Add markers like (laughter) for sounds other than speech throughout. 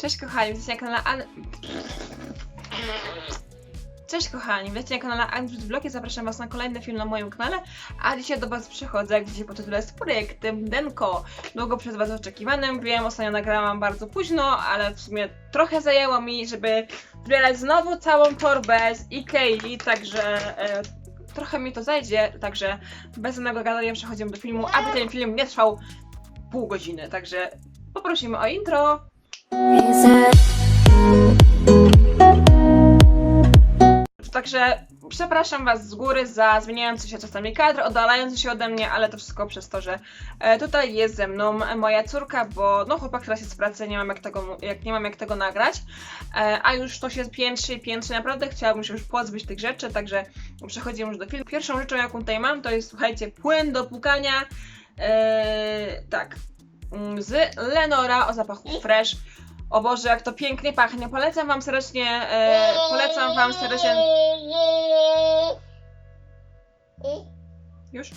Cześć kochani, witajcie na kanale An... Cześć kochani, witajcie na kanale Android Vlog i zapraszam was na kolejny film na moim kanale, a dzisiaj do was przychodzę, jak widzicie po tytule z projektem Denko. Długo przez was oczekiwanym, wiem, ostatnio nagrałam bardzo późno, ale w sumie trochę zajęło mi, żeby zbierać znowu całą torbę z Ikei, także e, trochę mi to zajdzie, także bez żadnego gadania przechodzimy do filmu, aby ten film nie trwał pół godziny, także poprosimy o intro. Także przepraszam Was z góry za zmieniający się czasami kadr, oddalający się ode mnie, ale to wszystko przez to, że e, tutaj jest ze mną moja córka, bo no chłopak teraz jest w pracy, nie mam jak tego, jak, nie mam jak tego nagrać, e, a już to się piętrzy i piętrzy, naprawdę chciałabym się już pozbyć tych rzeczy, także przechodzimy już do filmu. Pierwszą rzeczą jaką tutaj mam to jest, słuchajcie, płyn do płukania, e, tak, mm, z Lenora o zapachu fresh. O Boże, jak to pięknie pachnie. Polecam Wam serdecznie, e, polecam Wam serdecznie... Już?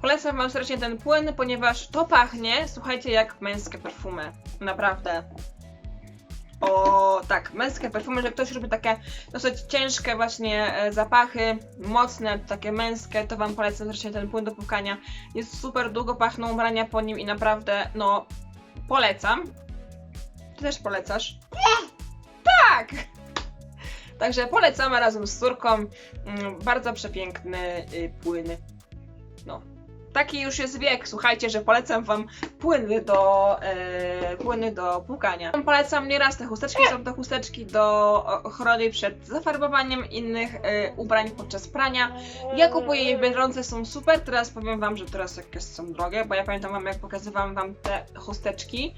Polecam Wam serdecznie ten płyn, ponieważ to pachnie, słuchajcie, jak męskie perfumy. Naprawdę. O, tak, męskie perfumy, że ktoś lubi takie dosyć ciężkie właśnie e, zapachy, mocne, takie męskie, to Wam polecam serdecznie ten płyn do płukania. Jest super, długo pachną ubrania po nim i naprawdę, no, polecam. Ty też polecasz? Tak! Także polecamy razem z córką. Mm, Bardzo przepiękny y, płyn. No. Taki już jest wiek, słuchajcie, że polecam wam płyny do, e, płyny do płukania. Polecam nieraz te chusteczki, są to chusteczki do ochrony przed zafarbowaniem innych e, ubrań podczas prania. Ja kupuję je w Biedronce, są super. Teraz powiem wam, że teraz jakieś są drogie, bo ja pamiętam wam, jak pokazywałam wam te chusteczki,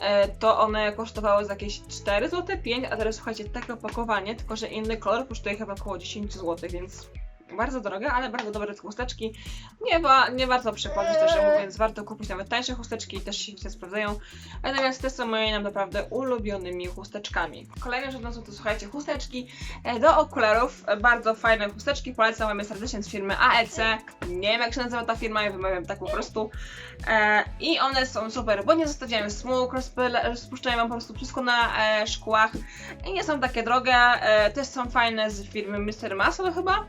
e, to one kosztowały za jakieś 4 zł, 5, a teraz słuchajcie, takie opakowanie, tylko że inny kolor kosztuje chyba około 10 zł, więc bardzo drogie, ale bardzo dobre te chusteczki. Nie, wa- nie warto przepadać, także mówiąc, warto kupić nawet tańsze chusteczki i też się sprawdzają. Natomiast te są moimi naprawdę ulubionymi chusteczkami. Kolejna rzecz no to słuchajcie, chusteczki e, do okularów. E, Bardzo fajne chusteczki, polecam wam serdecznie z firmy AEC. Nie wiem jak się nazywa ta firma, ja wymawiam tak po prostu. E, I one są super, bo nie zostawiają smug, spuszczają wam po prostu wszystko na szkłach i nie są takie drogie. Też są fajne z firmy Mr. Muscle chyba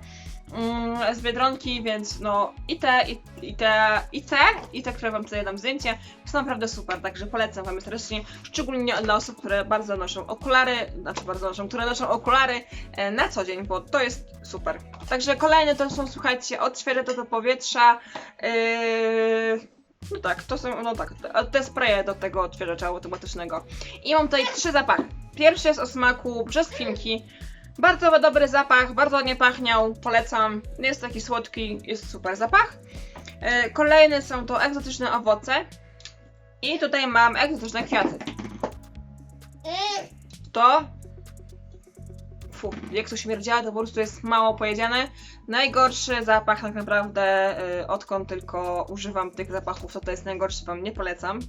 mm, z Biedronki, więc no i te, i, i te, i te, i te, które wam tutaj dam zdjęcie, są naprawdę super, także polecam wam serdecznie, szczególnie dla osób, które bardzo noszą okulary, znaczy bardzo noszą, które noszą okulary e, na co dzień, bo to jest super. Także kolejne to są, słuchajcie, odświeże to do powietrza, yy... No tak, to są, no tak, te, te spraye do tego odświeżacza automatycznego. I mam tutaj trzy zapachy. Pierwszy jest o smaku brzoskwinki, bardzo dobry zapach, bardzo ładnie pachniał, polecam. Jest taki słodki, jest super zapach. E, Kolejne są to egzotyczne owoce. I tutaj mam egzotyczne kwiaty. To. Fu, jak to śmierdziało, to po prostu jest mało powiedziane. Najgorszy zapach tak naprawdę, y, odkąd tylko używam tych zapachów, to to jest najgorszy, wam nie polecam.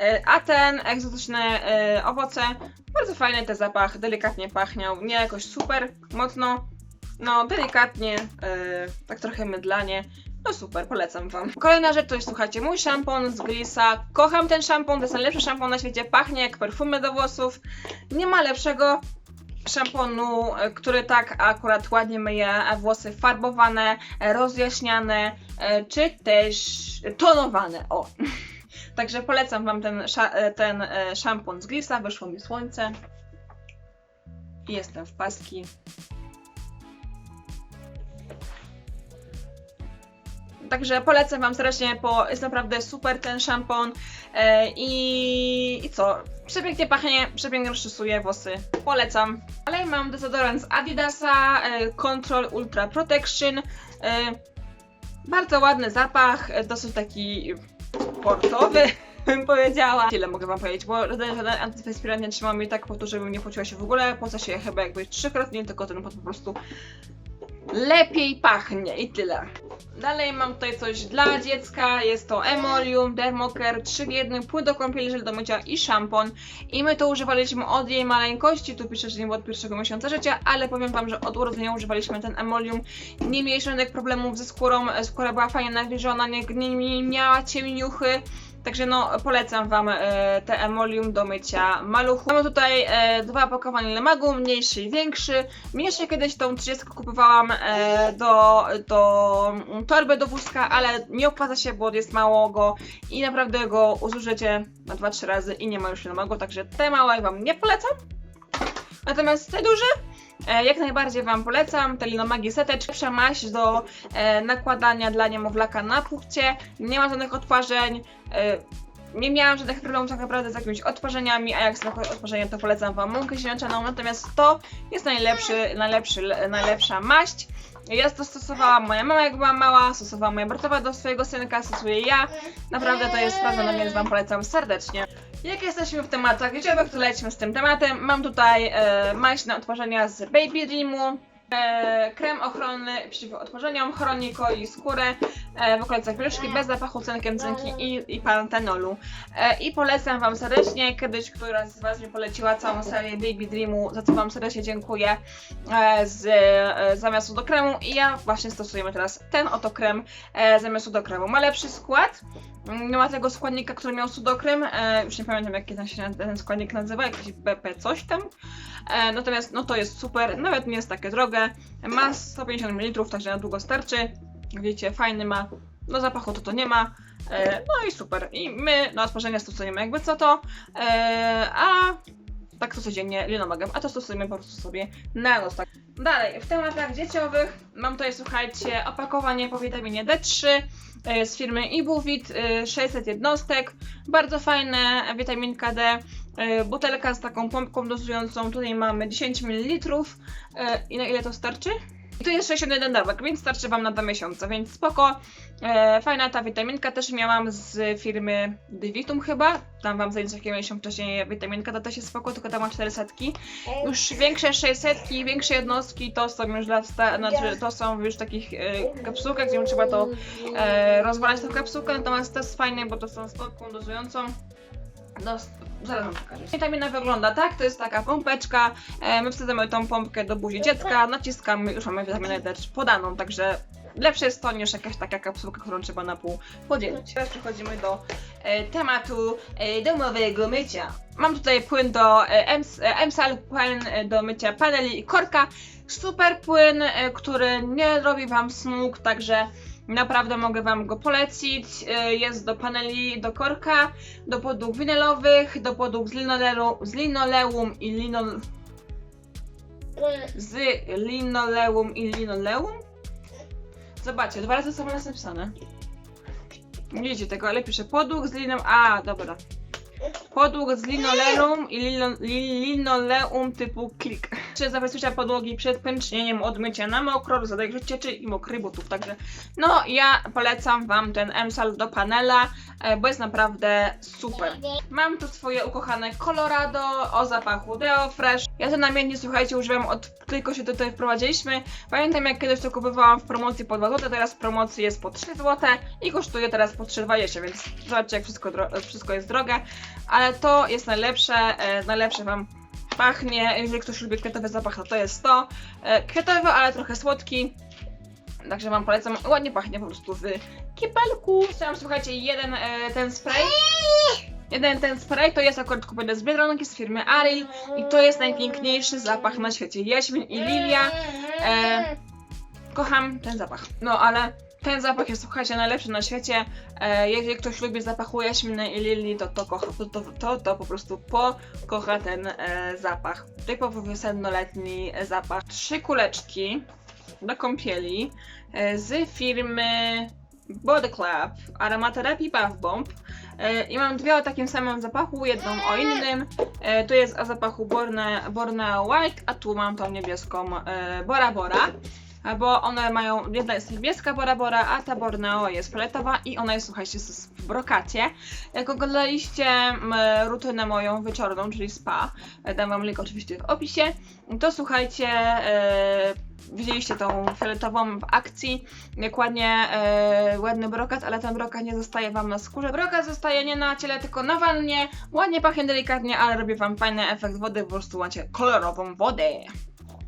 Y, A ten egzotyczne y, owoce, bardzo fajny ten zapach, delikatnie pachniał, nie jakoś super mocno, no delikatnie, y, tak trochę mydlanie. No super, polecam wam. Kolejna rzecz to jest, słuchajcie, mój szampon z Glissa. Kocham ten szampon, to jest najlepszy szampon na świecie, pachnie jak perfumy do włosów. Nie ma lepszego szamponu, e, który tak akurat ładnie myje e, włosy farbowane, e, rozjaśniane, e, czy też tonowane. O! Także polecam Wam ten, e, ten e, szampon z Glissa, wyszło mi słońce. I jestem w paski. Także polecam Wam serdecznie, bo jest naprawdę super ten szampon. E, i, I co? Przepięknie pachnie, przepięknie rozczesuje włosy. Polecam. Dalej mam dezodorant z Adidasa Control Ultra Protection. Bardzo ładny zapach, dosyć taki portowy. (laughs) Bym powiedziała. Tyle mogę wam powiedzieć, bo żaden, żaden antyperspirant nie trzymał mnie tak po to, żebym nie pociła się w ogóle. Poza się chyba jakby trzykrotnie, tylko ten pot po prostu lepiej pachnie i tyle. Dalej mam tutaj coś dla dziecka, jest to Emolium Dermocare 3 w 1, płyn do kąpieli, żel do mycia i szampon. I my to używaliśmy od jej maleńkości, tu pisze, że nie było od pierwszego miesiąca życia, ale powiem wam, że od urodzenia używaliśmy ten Emolium. Nie mieliśmy żadnych problemów ze skórą, skóra była fajnie nawilżona, nie, nie, nie miała ciemniuchy. Także no, polecam Wam e, te emolium do mycia maluchów. Mamy tutaj e, dwa opakowania Lemagu, mniejszy i większy. Mniejszy kiedyś tą 30 kupowałam e, do, do mm, torby do wózka, ale nie opłaca się, bo jest mało go i naprawdę go zużycie na 2-3 razy i nie ma już Lemagu, także te małe Wam nie polecam. Natomiast te duże E, Jak najbardziej Wam polecam, te linomagi seteczki, lepsza maść do e, nakładania dla niemowlaka na puchcie, nie ma żadnych odparzeń, e, nie miałam żadnych problemów tak naprawdę z jakimiś odparzeniami, a jak są odparzenia to polecam Wam. Mąkę ziemniaczaną, natomiast to jest najlepszy, najlepszy, najlepsza maść. Ja to stosowałam, moja mama jak była mała, stosowała moja bratowa do swojego synka, stosuję ja. Naprawdę to jest sprawdzone, więc Wam polecam serdecznie. Jak jesteśmy w tematach wieczowych, to lećmy z tym tematem. Mam tutaj e, maść na z Baby Dreamu. E, krem ochronny przeciw odparzeniom, chroni koi skórę e, w okolicach policzki bez zapachu cynkiem cynki i, i pantenolu. E, I polecam Wam serdecznie, kiedyś któraś z Was mi poleciła całą serię Baby Dreamu, za co Wam serdecznie dziękuję z e, zamiast do kremu i ja właśnie stosujemy teraz ten oto krem e, zamiast do kremu. Ma lepszy skład, nie ma tego składnika, który miał sudokrem, e, już nie pamiętam jaki ten ten składnik nazywa, jakiś BP coś tam. Natomiast no to jest super, nawet nie jest takie drogie, ma 150 ml, także na długo starczy. Widzicie, fajny ma, no zapachu to to nie ma. E, no i super. I my na odparzenia stosujemy jakby co to, e, a tak to codziennie linomagiem, a to stosujemy po prostu sobie na nos. Tak. Dalej, w tematach dzieciowych mam tutaj, słuchajcie, opakowanie po witaminie D3 e, z firmy Ibuvit, e, 600 jednostek, bardzo fajne, witaminka D, e, butelka z taką pompką dozującą, tutaj mamy 10 ml e, i na ile to starczy? I tu jest 61 dawek, więc starczy Wam na 2 miesiące, więc spoko. E, fajna ta witaminka też miałam z firmy Divitum chyba. Tam Wam zajęcie jakie mieliśmy wcześniej witaminka, to też jest spoko, tylko tam ma 400. Już większe 600, większe jednostki to są już dla sta- znaczy, to są już takich e, kapsułkach, gdzie trzeba to e, rozwalać tę kapsułkę, natomiast to jest fajne, bo to są z pompką dozującą. No, zaraz wam pokażę. Witamina wygląda tak, to jest taka pompeczka, e, my wsadzamy tą pompkę do buzi dziecka, naciskamy, już mamy witaminę D podaną, także lepsze jest to niż jakaś taka kapsułka, którą trzeba na pół podzielić. Teraz przechodzimy do e, tematu e, domowego mycia. Mam tutaj płyn do e, Ems- e, płyn do mycia paneli i korka. Super płyn, e, który nie robi wam smug, także naprawdę mogę wam go polecić. E, Jest do paneli, do korka, do podłóg winylowych, do podłóg z, linoleu, z linoleum i linol, z linoleum i linoleum. Zobaczcie, dwa razy samo jest napisane. Nie widzicie tego, ale piszę podłóg z liną. A, dobra. Podłóg z linoleum i lino, li, linoleum typu klik. Czy zabezpiecza podłogi przed pęcznieniem od mycia na mokro, zadajesz cieczy i mokrych butów. Także no, ja polecam Wam ten Emsal do panela, e, bo jest naprawdę super. Mam tu swoje ukochane Colorado o zapachu Deo Fresh. Ja to namiętnie, słuchajcie, używam od tylko się tutaj wprowadziliśmy. Pamiętam jak kiedyś to kupowałam w promocji po 2 zł, teraz w promocji jest po 3 zł i kosztuje teraz po 3,20, więc zobaczcie jak wszystko, wszystko jest drogie. Ale to jest najlepsze, e, najlepsze Wam pachnie. Jeżeli ktoś lubi kwiatowy zapach, to to jest to. E, kwiatowy, ale trochę słodki. Także Wam polecam. Ładnie pachnie po prostu w kibelku. Chciałam, słuchajcie, jeden e, ten spray. Jeden ten spray to jest akurat kupiony z Biedronki z firmy Ariel i to jest najpiękniejszy zapach na świecie. Jaśmin i lilia. E, kocham ten zapach. No ale ten zapach jest słuchajcie najlepszy na świecie. E, jeżeli ktoś lubi zapachu jaśminy i lilii, to to, kocha, to, to, to, to po prostu pokocha ten e, zapach. Typowy wiosennoletni e, zapach. Trzy kuleczki do kąpieli e, z firmy Body Club aromaterapii Bath Bomb. E, I mam dwie o takim samym zapachu, jedną o innym. E, tu jest o zapachu Borne, Borneo White, a tu mam tą niebieską e, Bora Bora. Bo one mają, jedna jest niebieska Bora Bora, a ta Borneo jest fioletowa i ona jest, słuchajcie, w brokacie. Jak oglądaliście rutynę moją wieczorną, czyli spa, e, dam wam link oczywiście w opisie, to słuchajcie, e, widzieliście tą fioletową w akcji, jak ładnie, e, ładny brokat, ale ten brokat nie zostaje wam na skórze. Brokat zostaje nie na ciele, tylko na wannie, ładnie pachnie delikatnie, ale robi wam fajny efekt wody, po prostu macie kolorową wodę.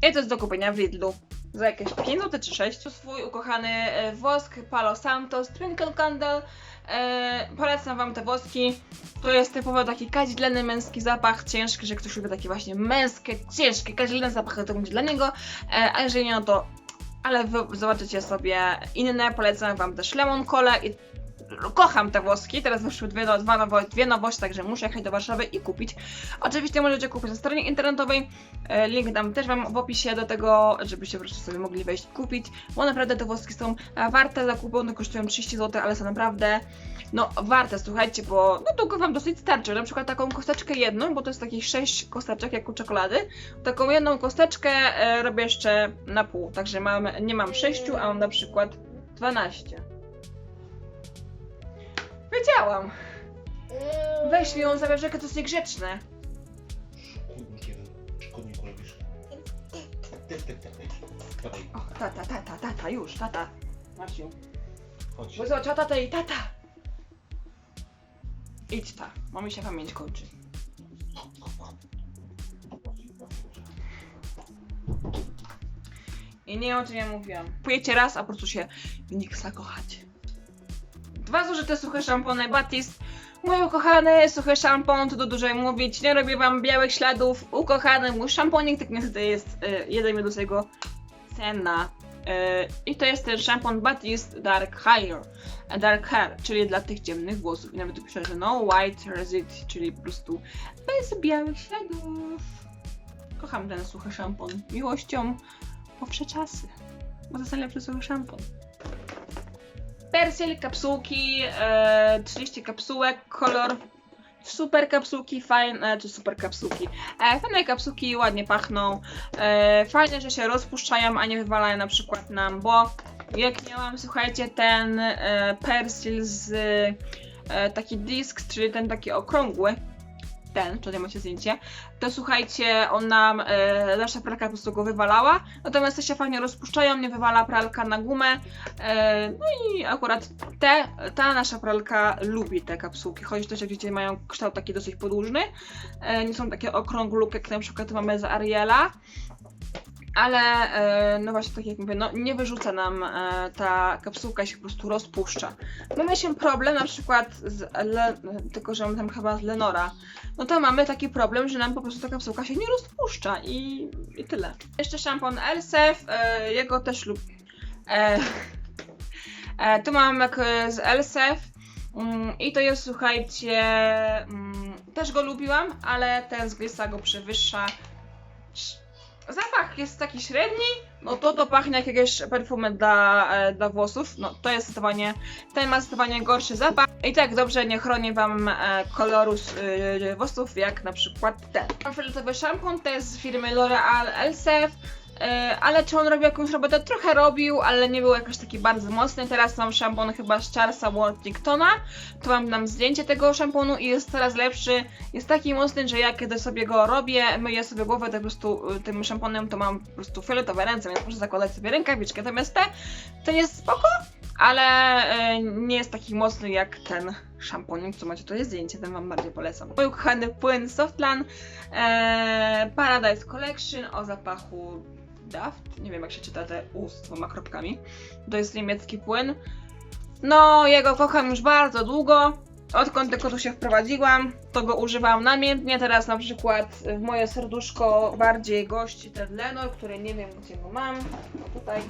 I to jest do kupienia w Lidlu. Za jakieś 5 zł czy 6. Swój ukochany e, wosk Palo Santos Twinkle Candle. E, polecam wam te woski. To jest typowo taki kaźleny męski zapach, ciężki, że ktoś lubi takie właśnie męskie, ciężkie, kaźlene zapachy, to będzie dla niego. E, a jeżeli nie, no to ale wy zobaczycie sobie inne. Polecam wam też Lemon Cola i kocham te włoski. Teraz wyszły dwie, no, dwa nowo, dwie nowości, także muszę jechać do Warszawy i kupić. Oczywiście możecie kupić na stronie internetowej. E, Link dam też wam w opisie do tego, żebyście po prostu sobie mogli wejść i kupić. Bo naprawdę te włoski są e, warte zakupu, one kosztują 30 zł, ale są naprawdę no warte, słuchajcie, bo no długo wam dosyć starczy. Na przykład taką kosteczkę jedną, bo to jest takich 6 kosteczek jak u czekolady. Taką jedną kosteczkę e, robię jeszcze na pół, także mam, nie mam 6, a mam na przykład 12. Wiedziałam. Weź mi ją zabierz, jakie to jest niegrzeczne. Chodnikiem. Czy chodniku robisz? Typ, typ, typ, typ. Dawaj, O, tata, tata, tata, już, tata. Marciu. chodź. Bo zobacz, tata i tata. Idź ta, bo mi się pamięć kończy. I nie wiem o czym ja mówiłam. Kupujecie raz, a po prostu się w nich zakochacie. Dwa zużyte suche szampony Batiste. Mój ukochany suchy szampon, tu dużo mówić, nie robię wam białych śladów. Ukochany mój szamponik, tak niestety jest y, jeden minus jego cena. Y, I to jest ten szampon Batiste Dark Hair. Dark Hair, czyli dla tych ciemnych włosów. I nawet tu pisze, że no white resid, czyli po prostu bez białych śladów. Kocham ten suchy szampon. Miłością po czasy. Bo to jest suchy szampon. Persil, kapsułki, e, 30 kapsułek, kolor super kapsułki, fajne, czy super kapsułki, e, fajne kapsułki, ładnie pachną, e, fajne, że się rozpuszczają, a nie wywalają na przykład nam, bo jak miałam, słuchajcie, ten e, persil z e, taki disk, czyli ten taki okrągły, ten, tutaj macie zdjęcie, to słuchajcie, on nam, e, nasza pralka po prostu go wywalała, natomiast te się fajnie rozpuszczają, nie wywala pralka na gumę, e, no i akurat te, ta nasza pralka lubi te kapsułki, choć też jak widzicie mają kształt taki dosyć podłużny, e, nie są takie okrąglukie, jak na przykład mamy za Ariela, ale e, no właśnie tak jak mówię, no nie wyrzuca nam e, ta kapsułka się po prostu rozpuszcza. My mieliśmy problem na przykład z Le, tylko że tam chyba z Lenora, no to mamy taki problem, że nam po prostu ta kapsułka się nie rozpuszcza i, i tyle. Jeszcze szampon Elsef, e, jego też lub... E, e, tu mam z Elsef mm, i to jest słuchajcie, mm, też go lubiłam, ale ten z Glissa go przewyższa. Zapach jest taki średni, no to to pachnie jak jakieś perfumy dla, e, dla włosów, no to jest zdecydowanie, ten ma zdecydowanie gorszy zapach. I tak dobrze nie chroni wam e, koloru e, włosów jak na przykład ten. Mam fioletowy szampon, to jest z firmy L'Oreal Elsef, ale czy on robił jakąś robotę? Trochę robił, ale nie był jakoś taki bardzo mocny. Teraz mam szampon chyba z Charlesa Worthingtona, tu mam nam zdjęcie tego szamponu i jest coraz lepszy. Jest taki mocny, że ja kiedy sobie go robię, myję sobie głowę to po prostu y, tym szamponem, to mam po prostu fioletowe ręce, więc muszę zakładać sobie rękawiczkę. Natomiast te, ten jest spoko, ale y, nie jest taki mocny jak ten szamponik, co macie tutaj zdjęcie, ten wam bardziej polecam. Mój ukochany płyn Softlan e, Paradise Collection o zapachu Daft, nie wiem jak się czyta te U z dwoma kropkami. To jest niemiecki płyn. No, jego kocham już bardzo długo. Odkąd tylko tu się wprowadziłam, to go używam namiętnie. Teraz na przykład w moje serduszko bardziej gości ten Lenor, który nie wiem gdzie go mam. O tutaj.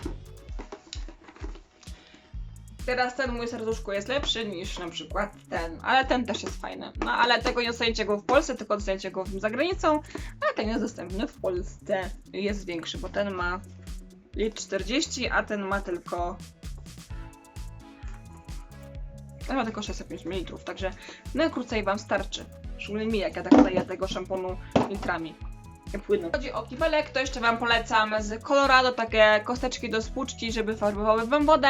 Teraz ten mój serduszko jest lepszy niż na przykład ten, ale ten też jest fajny. No ale tego nie dostajecie go w Polsce, tylko dostajecie go za granicą, a ten jest dostępny w Polsce. Jest większy, bo ten ma litr 40, a ten ma tylko ten ma tylko 605 ml, także najkrócej wam starczy. Szczególnie mi, jak ja tak daję tego szamponu litrami. Płynu. Chodzi o kibelek, to jeszcze wam polecam z Colorado takie kosteczki do spłuczki, żeby farbowały wam wodę.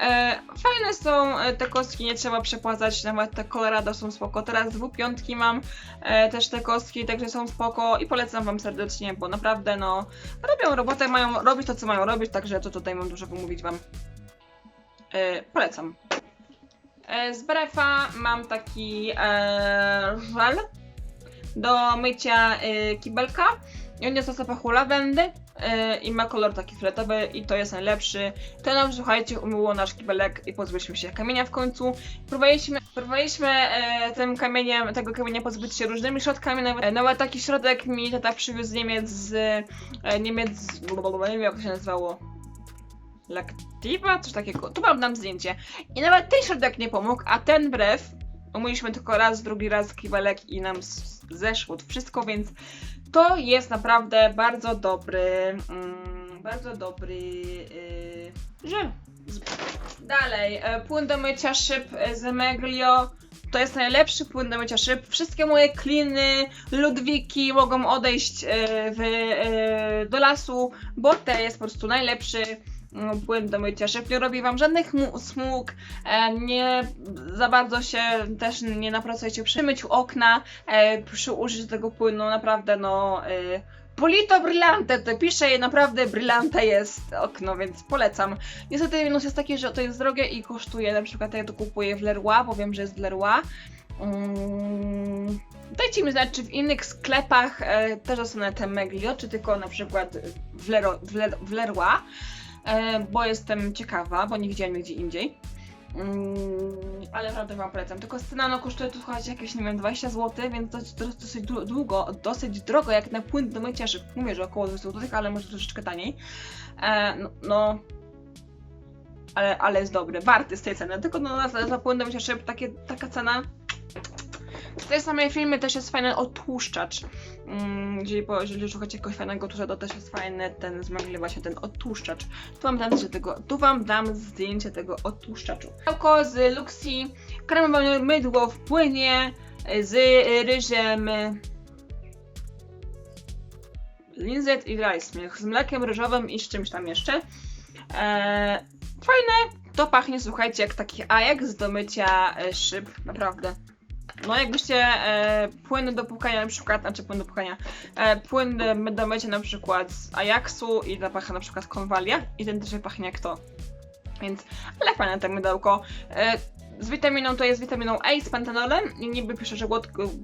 E, fajne są e, te kostki, nie trzeba przepłacać, nawet te Colorado są spoko. Teraz dwu piątki mam e, też te kostki, także są spoko i polecam wam serdecznie, bo naprawdę no robią robotę, mają robić to co mają robić, także to tutaj mam dużo pomówić wam. Polecam. Z Brefa mam taki e, żel do mycia e, kibelka. I on jest o zapachu lawendy yy, i ma kolor taki fioletowy i to jest najlepszy. To nam, słuchajcie, umyło nasz kibelek i pozbyliśmy się kamienia w końcu. Próbowaliśmy, próbowaliśmy e, tym kamieniem, tego kamienia pozbyć się różnymi środkami, nawet, e, nawet taki środek mi tata przywiózł z Niemiec z e, Niemiec, nie wiem jak to się nazywało. Lactiva? Coś takiego. Tu mam nam zdjęcie. I nawet ten środek nie pomógł, a ten brew umyliśmy tylko raz, drugi raz kibelek i nam zeszło wszystko, więc to jest naprawdę bardzo dobry, mm, bardzo dobry yy, żel. Dalej, e, płyn do mycia szyb z Meglio. To jest najlepszy płyn do mycia szyb. Wszystkie moje kliny, Ludwiki mogą odejść e, w, e, do lasu, bo to jest po prostu najlepszy płyn do mycia. Nie robi wam żadnych mu- smug, e, nie za bardzo się też nie napracujecie przy myciu okna, e, przy użyciu tego płynu, naprawdę no... E, Polito Brillante, to pisze naprawdę brillante jest okno, więc polecam. Niestety minus jest taki, że to jest drogie i kosztuje, na przykład ja to kupuję w Leroy, bo wiem, że jest w Leroy. Mm, dajcie mi znać, czy w innych sklepach e, też dostanę te Meglio, czy tylko na przykład w, Lero, w, Le, w Leroy, bo jestem ciekawa, bo nie widziałam nigdzie indziej. Mm, ale naprawdę wam polecam. Tylko scena no kosztuje tu słuchajcie jakieś, nie wiem, 20 zł, więc to jest dosyć, dosyć dłu- długo, dosyć drogo, jak na płyn do mycia szyb. Mówię, że około 20 zł, ale może troszeczkę taniej. E, no, no ale, ale jest dobry, warty z tej ceny. Tylko no, za, za płyn do mycia szyb takie, taka cena. W tej samej filmie też jest fajny odtłuszczacz. Mm, jeżeli, po, jeżeli szukacie kogoś fajnego to też jest fajny ten zmagli właśnie ten odtłuszczacz. Tu wam dam zdjęcie tego, tu wam dam zdjęcie tego odtłuszczaczu. Białko z Luxi, kremowe mydło w płynie z ryżem linzet i rice z mlekiem ryżowym i z czymś tam jeszcze. Eee, fajne, to pachnie słuchajcie jak taki Ajax do mycia e, szyb, naprawdę. No jakbyście e, płyn do płukania na przykład, znaczy płyn do płukania, e, płyn do- mycia na przykład z Ajaxu i zapach na przykład konwalia i ten też pachnie jak to. Więc, ale fajne to mydełko. E, z witaminą to jest witaminą A z pantenolem i niby pisze, że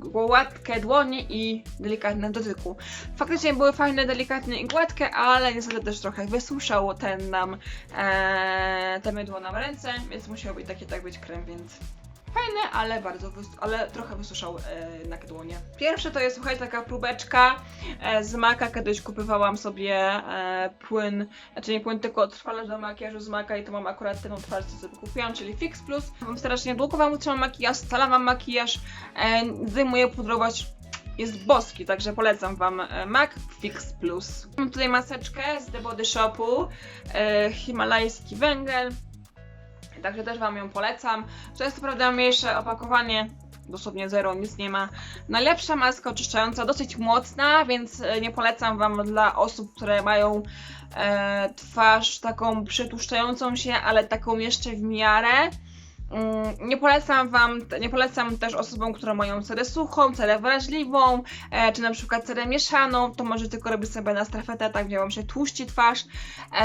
gładkie dłonie i delikatne dotyku. Faktycznie były fajne, delikatne i gładkie, ale niestety też trochę wysuszał ten nam, e, te mydło nam ręce, więc musiał być taki tak być krem, więc fajne, ale bardzo, ale trochę wysuszał e, na dłonie. Pierwsze to jest, słuchajcie, taka próbeczka e, z Maka, kiedyś kupowałam sobie e, płyn, znaczy nie płyn, tylko trwale do makijażu z Maka i to mam akurat ten twarz, co sobie kupiłam, czyli Fix Plus. Mam strasznie długo wam utrzymam makijaż, scala wam makijaż, e, zdejmuję pudrować, jest boski, także polecam wam e, MAC Fix Plus. Mam tutaj maseczkę z The Body Shopu, e, himalajski węgiel, także też wam ją polecam. To jest co prawda mniejsze opakowanie, dosłownie zero, nic nie ma. Najlepsza maska oczyszczająca, dosyć mocna, więc e, nie polecam wam dla osób, które mają e, twarz taką przytłuszczającą się, ale taką jeszcze w miarę. Mm, Nie polecam wam, nie polecam też osobom, które mają cerę suchą, cerę wrażliwą, e, czy na przykład cerę mieszaną, to może tylko robić sobie na strafetetach, gdzie wam się tłuści twarz, e,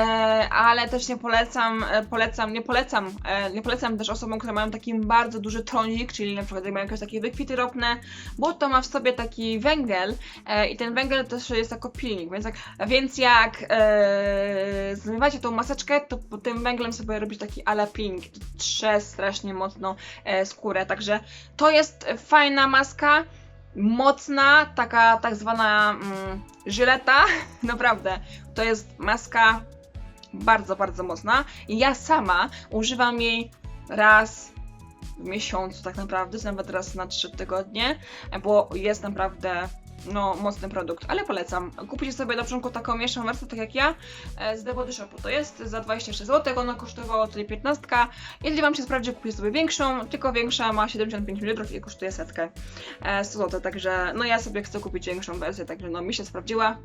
ale też nie polecam, e, polecam, nie polecam, e, nie polecam też osobom, które mają taki bardzo duży trądzik, czyli na przykład jak mają jakieś takie wykwity ropne, bo to ma w sobie taki węgiel e, i ten węgiel też jest jako pilnik, więc jak, więc jak e, zmywacie tą maseczkę, to tym węglem sobie robić taki ala pilnik, to trze strasznie mocno e, skórę, także to jest fajna maska, mocna, taka tak zwana mm, żyleta, (laughs) naprawdę, to jest maska bardzo, bardzo mocna. I ja sama używam jej raz w miesiącu tak naprawdę, nawet raz na 3 tygodnie, bo jest naprawdę no, mocny produkt, ale polecam. Kupicie sobie na początku taką mniejszą wersję, tak jak ja, e, z The Body Shopu. To jest za 26 zł, ona kosztowała tutaj 15. Jeżeli Wam się sprawdzi, kupię sobie większą, tylko większa ma 75 ml i kosztuje setkę e, 100 zł, także no ja sobie chcę kupić większą wersję, także no mi się sprawdziła.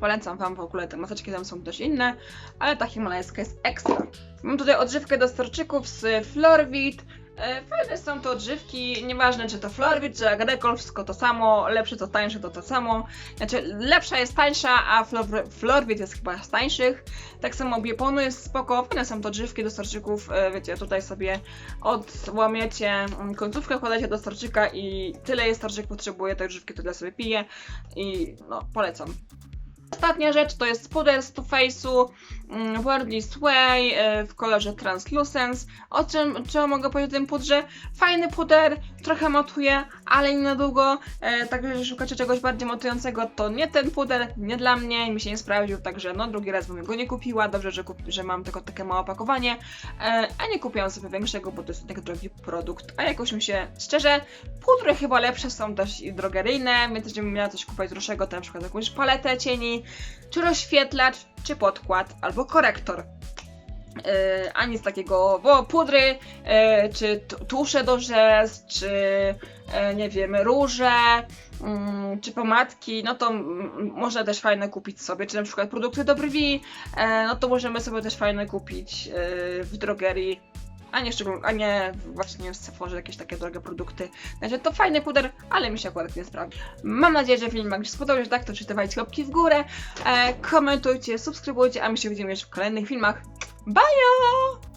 Polecam Wam w ogóle te maseczki, tam są też inne, ale ta himalajska jest ekstra. Mam tutaj odżywkę do storczyków z Florvit, E, Fajne są to odżywki, nieważne czy to Florbit, czy Agrecol, wszystko to samo, lepsze to tańsze to to samo. Znaczy, lepsza jest tańsza, a Flor- Florbit jest chyba z tańszych. Tak samo Bioponu jest spoko, fajne są to odżywki do storczyków, e, wiecie, tutaj sobie odłamiecie mm, końcówkę, wkładacie do storczyka i tyle jest storczyk potrzebuje, tej odżywki tyle sobie pije i no, polecam. Ostatnia rzecz to jest puder z Too Faced'u mm, Worldly Sway e, w kolorze Translucence. O czym, czego mogę powiedzieć o tym pudrze? Fajny puder, trochę matuje, ale nie na długo. E, także jeżeli szukacie czegoś bardziej matującego, to nie ten puder, nie dla mnie, mi się nie sprawdził, także no drugi raz bym go nie kupiła. Dobrze, że, kup, że mam tylko takie małe opakowanie, e, a nie kupiłam sobie większego, bo to jest tak drogi produkt. A jakoś mi się, szczerze, pudry chyba lepsze są też i drogeryjne, więc gdybym miała coś kupować droższego, to na przykład jakąś paletę cieni, czy rozświetlacz, czy podkład, albo korektor. Yy, a nic takiego, bo pudry, yy, czy tu- tusze do rzez, czy yy, nie wiem, róże, mm, czy pomadki, no to można też fajne kupić sobie, czy na przykład produkty do brwi, no to możemy sobie też fajne kupić w drogerii, a nie, szczegól- a nie właśnie w jakieś takie drogie produkty. Znaczy to fajny puder, ale mi się akurat nie sprawdzi. Mam nadzieję, że film Wam się spodobał, że tak, to czytywajcie łapki w górę, e, komentujcie, subskrybujcie, a my się widzimy już w kolejnych filmach. Bye!